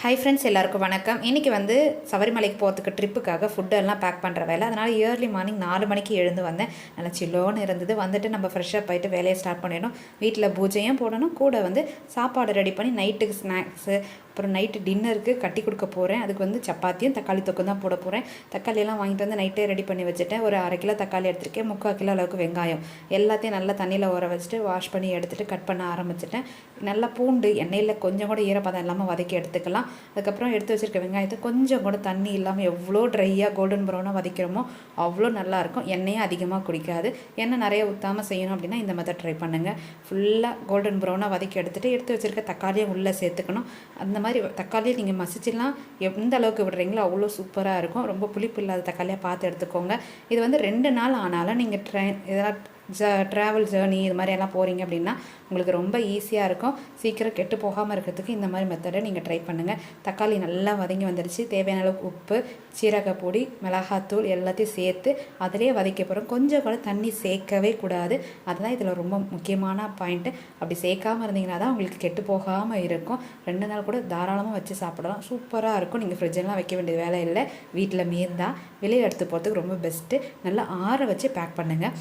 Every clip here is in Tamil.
ஹை ஃப்ரெண்ட்ஸ் எல்லாருக்கும் வணக்கம். இன்றைக்கி வந்து சபரிமலைக்கு போகிறதுக்கு ட்ரிப்புக்காக ஃபுட்டெல்லாம் பேக் பண்ணுற வேலை. அதனால் இயர்லி மார்னிங் நாலு மணிக்கு எழுந்து வந்தேன். நல்லா சில்லோன்னு இருந்தது. வந்துட்டு நம்ம ஃப்ரெஷ்ஷாக போயிட்டு வேலையை ஸ்டார்ட் பண்ணிடணும். வீட்டில் பூஜையும் போடணும். கூட வந்து சாப்பாடு ரெடி பண்ணி நைட்டுக்கு ஸ்நாக்ஸு அப்புறம் நைட்டு டின்னருக்கு கட்டி கொடுக்க போகிறேன் அதுக்கு வந்து சப்பாத்தியும் தக்காளி தொக்கும் தான் போட போகிறேன் தக்காளியெல்லாம் வாங்கிட்டு வந்து நைட்டே ரெடி பண்ணி வச்சுட்டேன். ஒரு அரை கிலோ தக்காளி எடுத்துருக்கேன். முக்கால் கிலோ அளவுக்கு வெங்காயம். எல்லாத்தையும் நல்லா தண்ணியில் ஊற வச்சுட்டு வாஷ் பண்ணி எடுத்துகிட்டு கட் பண்ண ஆரம்பிச்சிட்டேன். நல்லா பூண்டு எண்ணெயில் கொஞ்சம் கூட ஈரப்பதம் இல்லாமல் வதக்கி எடுத்துக்கலாம். அதுக்கப்புறம் எடுத்து வச்சுருக்க வெங்காயத்தை கொஞ்சம் கூட தண்ணி இல்லாமல் எவ்வளோ ட்ரையாக கோல்டன் ப்ரௌனாக வதக்கிறோமோ அவ்வளோ நல்லாயிருக்கும் எண்ணெயும் அதிகமாக குடிக்காது. எண்ணெய் நிறைய ஊற்றாமல் செய்யணும் அப்படின்னா இந்த மெத்தட் ட்ரை பண்ணுங்கள் ஃபுல்லாக கோல்டன் ப்ரௌனாக வதக்கி எடுத்துகிட்டு எடுத்து வச்சுருக்க தக்காளியை உள்ளே சேர்த்துக்கணும். அந்த மாதிரி தக்காளியை நீங்கள் மசிச்சுலாம் எந்த அளவுக்கு விடுறீங்களோ அவ்வளோ சூப்பராக இருக்கும். ரொம்ப புளிப்பு இல்லாத தக்காளியாக பார்த்து எடுத்துக்கோங்க. இது வந்து ரெண்டு நாள் ஆனாலும் நீங்கள் ட்ரை இதெல்லாம் ஜ ட்ராவல் ஜேர்னி இது மாதிரி எல்லாம் போகிறீங்க அப்படின்னா உங்களுக்கு ரொம்ப ஈஸியாக இருக்கும். சீக்கிரம் கெட்டு போகாமல் இருக்கிறதுக்கு இந்த மாதிரி மெத்தடை நீங்கள் ட்ரை பண்ணுங்கள் தக்காளி நல்லா வதங்கி வந்துடுச்சு தேவையான அளவுக்கு உப்பு சீரகப்பொடி மிளகாத்தூள் எல்லாத்தையும் சேர்த்து அதிலே வதக்க போகிறோம் கொஞ்சம் கூட தண்ணி சேர்க்கவே கூடாது. அதுதான் இதில் ரொம்ப முக்கியமான பாயிண்ட்டு அப்படி சேர்க்காமல் இருந்தீங்கன்னா தான் உங்களுக்கு கெட்டு போகாமல் இருக்கும். ரெண்டு நாள் கூட தாராளமாக வச்சு சாப்பிடலாம். சூப்பராக இருக்கும். நீங்கள் ஃப்ரிட்ஜெல்லாம் வைக்க வேண்டிய வேலை இல்லை. வீட்டில் மீந்தால் வெளியே எடுத்து போகிறதுக்கு ரொம்ப பெஸ்ட்டு நல்லா ஆற வச்சு பேக் பண்ணுங்கள்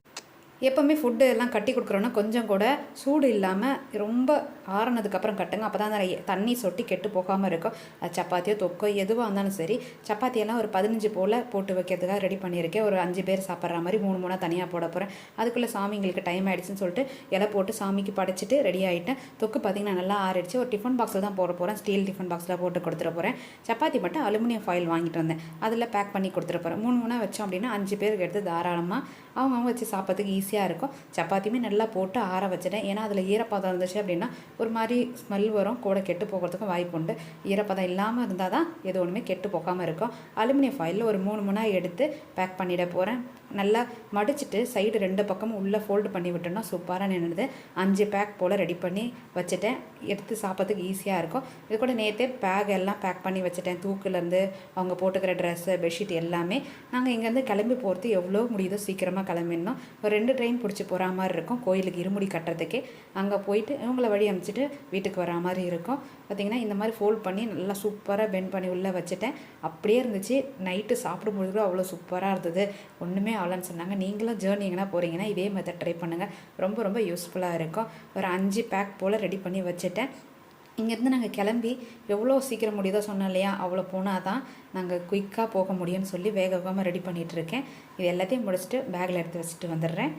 எப்போவுமே ஃபுட்டு எல்லாம் கட்டி கொடுக்குறோன்னா கொஞ்சம் கூட சூடு இல்லாமல் ரொம்ப ஆறுனதுக்கப்புறம் கட்டுங்க. அப்போ தான் அந்த தண்ணி சொட்டி கெட்டு போகாமல் இருக்கும். அது சப்பாத்தியோ தொக்கோ எதுவாக இருந்தாலும் சரி சப்பாத்தியெல்லாம் ஒரு பதினஞ்சு போல் போட்டு வைக்கிறதுக்காக ரெடி பண்ணியிருக்கேன். ஒரு அஞ்சு பேர் சாப்பிட்ற மாதிரி மூணு மூணாக தனியாக போட போகிறேன் அதுக்குள்ளே சாமிங்களுக்கு டைம் ஆகிடுச்சுன்னு சொல்லிட்டு இலை போட்டு சாமிக்கு படைச்சிட்டு ரெடி ஆகிட்டேன் தொக்கு பார்த்திங்கன்னா நல்லா ஆறிடுச்சு. ஒரு டிஃபன் பாக்ஸில் தான் போட போகிறேன் ஸ்டீல் டிஃபன் பாக்ஸில் போட்டு கொடுத்துட போகிறேன் சப்பாத்தி மட்டும் அலுமினியம் ஃபாயில் வாங்கிட்டு வந்தேன். அதில் பேக் பண்ணி கொடுத்துட போகிறேன் மூணு மூணாக வச்சோம் அப்படின்னா அஞ்சு பேருக்கு எடுத்து தாராளமாக அவங்கவுங்க வச்சு சாப்பிட்றதுக்கு ஈஸியாக இருக்கும். சப்பாத்தியுமே நல்லா போட்டு ஆற வச்சிட்டேன். ஏன்னா அதில் ஈரப்பதம் இருந்துச்சு அப்படின்னா ஒரு மாதிரி ஸ்மெல் வரும். கூட கெட்டு போகிறதுக்கும் வாய்ப்பு உண்டு. ஈரப்பதம் இல்லாமல் இருந்தால் தான் எது ஒன்றுமே கெட்டு போகாமல் இருக்கும். அலுமினியம் ஃபாயிலில் ஒரு மூணு மூணாக எடுத்து பேக் பண்ணிட போகிறேன் நல்லா மடிச்சுட்டு சைடு ரெண்டு பக்கமும் உள்ளே ஃபோல்டு பண்ணி விட்டோம்னா சூப்பராக நின்றுது அஞ்சு பேக் போல் ரெடி பண்ணி வச்சுட்டேன். எடுத்து சாப்பிட்றதுக்கு ஈஸியாக இருக்கும். இது கூட நேற்றே பேக் எல்லாம் பேக் பண்ணி வச்சுட்டேன். தூக்குலேருந்து அவங்க போட்டுக்கிற ட்ரெஸ்ஸு பெட்ஷீட் எல்லாமே. நாங்கள் இங்கேருந்து கிளம்பி போகிறது எவ்வளோ முடியுதோ சீக்கிரமாக கிளம்பிடணும். ஒரு ரெண்டு ட்ரெயின் பிடிச்சி போகிற மாதிரி இருக்கும். கோயிலுக்கு இருமுடி கட்டுறதுக்கே. அங்கே போயிட்டு இவங்கள வழி அமைச்சிட்டு வீட்டுக்கு வரா மாதிரி இருக்கும். பார்த்திங்கன்னா இந்த மாதிரி ஃபோல்ட் பண்ணி நல்லா சூப்பராக பெண்ட் பண்ணி உள்ளே வச்சுட்டேன். அப்படியே இருந்துச்சு. நைட்டு சாப்பிடும்பொழுது கூட அவ்வளோ சூப்பராக இருந்தது. ஒன்றுமே ஆகலன்னு சொன்னாங்க. நீங்களும் ஜேர்னி எங்கன்னா போகிறீங்கன்னா இதே மெத்தட் ட்ரை பண்ணுங்கள் ரொம்ப ரொம்ப யூஸ்ஃபுல்லாக இருக்கும். ஒரு அஞ்சு பேக் போல் ரெடி பண்ணி வச்சுட்டேன். இங்கேருந்து நாங்கள் கிளம்பி எவ்வளோ சீக்கிரம் முடியுதோ சொன்னோம் இல்லையா அவ்வளோ போனால் தான் நாங்கள் குயிக்காக போக முடியும்னு சொல்லி வேக வேகமாக ரெடி பண்ணிகிட்ருக்கேன் இது எல்லாத்தையும் முடிச்சுட்டு பேக்கில் எடுத்து வச்சுட்டு வந்துடுறேன்.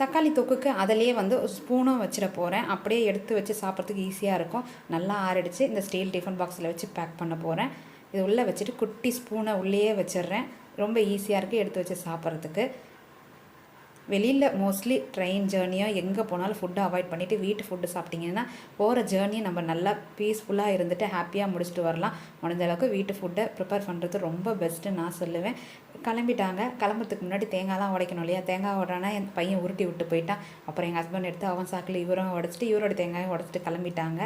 தக்காளி தொக்குக்கு அதிலேயே வந்து ஸ்பூனும் வச்சிட போகிறேன் அப்படியே எடுத்து வச்சு சாப்பிட்றதுக்கு ஈஸியாக இருக்கும். நல்லா ஆறடிச்சு. இந்த ஸ்டீல் டிஃபன் பாக்ஸில் வச்சு பேக் பண்ண போகிறேன் இது உள்ளே வச்சுட்டு குட்டி ஸ்பூனை உள்ளேயே வச்சிடுறேன். ரொம்ப ஈஸியாக இருக்குது எடுத்து வச்சு சாப்பிட்றதுக்கு. வெளியில் மோஸ்ட்லி ட்ரெயின் ஜேர்னியாக எங்கே போனாலும் ஃபுட்டை அவாய்ட் பண்ணிவிட்டு வீட்டு ஃபுட்டு சாப்பிட்டிங்கன்னா போகிற ஜேர்னியை நம்ம நல்லா பீஸ்ஃபுல்லாக இருந்துட்டு ஹாப்பியாக முடிச்சுட்டு வரலாம். முடிஞ்ச அளவுக்கு வீட்டு ஃபுட்டை ப்ரிப்பேர் பண்ணுறது ரொம்ப பெஸ்ட்டு நான் சொல்லுவேன். கிளம்பிட்டாங்க. கிளம்புறதுக்கு முன்னாடி தேங்காய்லாம் உடைக்கணும் இல்லையா? தேங்காய் உடனே என் பையன் உருட்டி விட்டு போயிட்டான். அப்புறம் எங்கள் ஹஸ்பண்ட் எடுத்து அவன் சாக்கில் இவரும் உடச்சிட்டு இவரோட தேங்காயும் உடச்சிட்டு கிளம்பிட்டாங்க.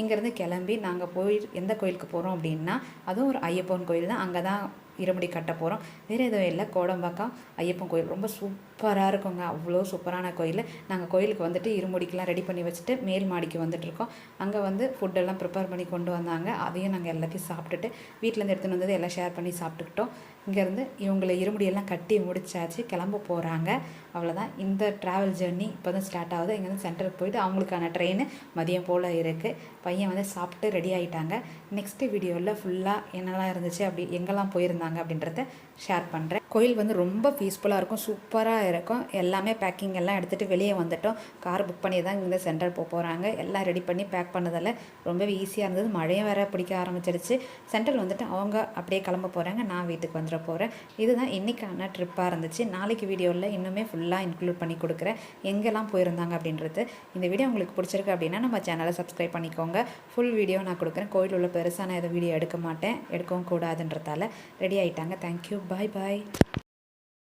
இங்கேருந்து கிளம்பி நாங்கள் போய் எந்த கோயிலுக்கு போகிறோம் அப்படின்னா அதுவும் ஒரு ஐயப்பன் கோயில் தான். அங்கே தான் இருமுடி கட்ட போகிறோம் வேறு எதுவும் இல்லை. கோடம்பாக்கம் ஐயப்பன் கோயில் ரொம்ப சூப்பராக இருக்குங்க. அவ்வளோ சூப்பரான கோயில். நாங்கள் கோயிலுக்கு வந்துட்டு இருமுடிக்கெலாம் ரெடி பண்ணி வச்சுட்டு மேல் மாடிக்கு வந்துட்டுருக்கோம். அங்கே வந்து ஃபுட்டெல்லாம் ப்ரிப்பேர் பண்ணி கொண்டு வந்தாங்க. அதையும் நாங்கள் எல்லாத்தையும் சாப்பிட்டுட்டு வீட்டிலேருந்து எடுத்துகிட்டு வந்தது எல்லாம் ஷேர் பண்ணி சாப்பிட்டுக்கிட்டோம். இங்கேருந்து இவங்களை இருமுடியெல்லாம் கட்டி முடிச்சாச்சு. கிளம்ப போகிறாங்க அவ்வளோதான் இந்த ட்ராவல் ஜேர்னி இப்போ தான் ஸ்டார்ட் ஆகுது இங்கேருந்து சென்டருக்கு போயிட்டு அவங்களுக்கான ட்ரெயின் மதியம் போல் இருக்குது பையன் வந்து சாப்பிட்டு ரெடி ஆகிட்டாங்க நெக்ஸ்ட்டு வீடியோவில் ஃபுல்லாக என்னெல்லாம் இருந்துச்சு அப்படி எங்கெல்லாம் போயிருந்தாங்க அப்படின்றத ஷேர் பண்ணுறேன் கோயில் வந்து ரொம்ப பீஸ்ஃபுல்லாக இருக்கும் சூப்பராக இருக்கும். எல்லாமே பேக்கிங் எல்லாம் எடுத்துகிட்டு வெளியே வந்துட்டோம். கார் புக் பண்ணி தான் இங்கே சென்டர் போக போகிறாங்க எல்லாம் ரெடி பண்ணி பேக் பண்ணதில் ரொம்பவே ஈஸியாக இருந்தது. மழையும் வேற பிடிக்க ஆரம்பிச்சிருச்சு. சென்ட்ரல் வந்துட்டு அவங்க அப்படியே கிளம்ப போகிறாங்க நான் வீட்டுக்கு வந்துட போகிறேன் இதுதான் இன்றைக்கான ட்ரிப்பாக இருந்துச்சு. நாளைக்கு வீடியோவில் இன்னுமே ஃபுல்லாக இன்க்ளூட் பண்ணி கொடுக்குறேன். எங்கெல்லாம் போயிருந்தாங்க அப்படின்றது. இந்த வீடியோ உங்களுக்கு பிடிச்சிருக்கு அப்படின்னா நம்ம சேனலை சப்ஸ்கிரைப் பண்ணிக்கோங்க. ஃபுல் வீடியோ நான் கொடுக்குறேன். கோயில் உள்ள பெருசான எதை வீடியோ எடுக்க மாட்டேன். எடுக்கவும் கூடாதுன்றதால ரெடி ஆகிட்டாங்க தேங்க்யூ பாய் பாய்